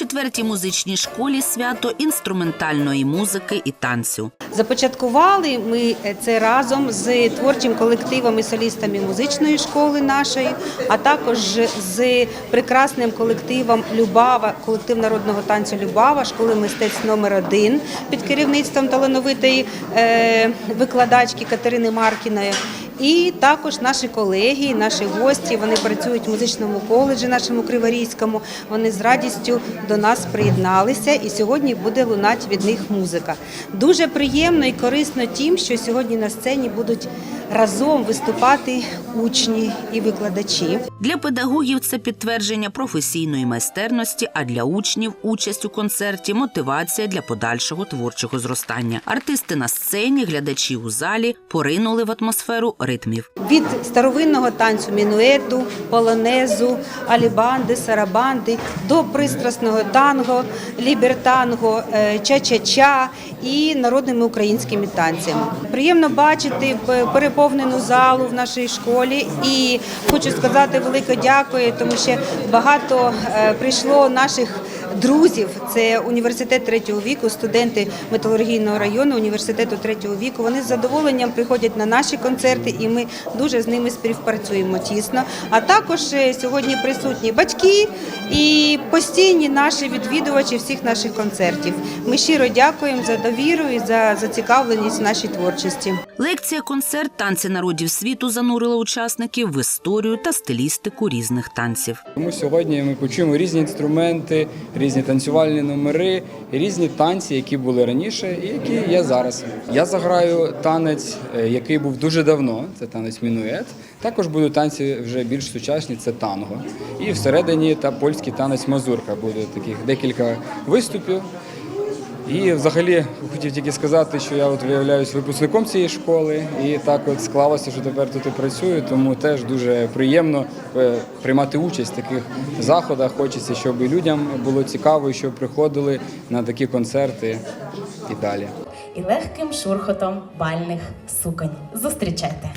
четвертій музичній школі свято інструментальної музики і танцю. Започаткували ми це разом з творчим колективом і солістами музичної школи нашої, а також з прекрасним колективом Любава, колектив народного танцю Любава, школи мистецтв номер 1 під керівництвом талановитої е, викладачки Катерини Маркіної. І також наші колеги, наші гості, вони працюють в музичному коледжі нашому Криворізькому. Вони з радістю до нас приєдналися, і сьогодні буде лунати від них музика. Дуже приємно і корисно тим, що сьогодні на сцені будуть разом виступати учні і викладачі. Для педагогів це підтвердження професійної майстерності, а для учнів участь у концерті мотивація для подальшого творчого зростання. Артисти на сцені, глядачі у залі поринули в атмосферу ритмів. Від старовинного танцю мінуету, полонезу, алібанди, сарабанди до пристрасного танго, лібертанго, е, ча-ча-ча і народними українськими танцями. Приємно бачити переповнену залу в нашій школі. І хочу сказати велике дякую, тому що багато е, прийшло наших. Друзів, це університет третього віку, студенти металургійного району, університету третього віку. Вони з задоволенням приходять на наші концерти, і ми дуже з ними співпрацюємо тісно. А також е, сьогодні присутні батьки і постійні наші відвідувачі всіх наших концертів. Ми щиро дякуємо за довіру і за зацікавленість в нашій творчості. Лекція концерт танці народів світу занурила учасників в історію та стилістику різних танців. Тому сьогодні ми почуємо різні інструменти, різні танцювальні номери, різні танці, які були раніше і які є зараз. Я заграю танець, е, який був дуже давно. Це танець мінует. Також будуть танці вже більш сучасні, це танго. І всередині та польський танець мазурка. Буде таких декілька виступів. І взагалі хотів тільки сказати, що я от виявляюсь випускником цієї школи, і так от склалося, що тепер тут і працюю, тому теж дуже приємно е, приймати участь в таких заходах. Хочеться, щоб і людям було цікаво, і щоб приходили на такі концерти і далі. і легким шурхотом бальних суконь. Зустрічайте!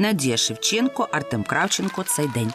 Надія Шевченко, Артем Кравченко. Цей день.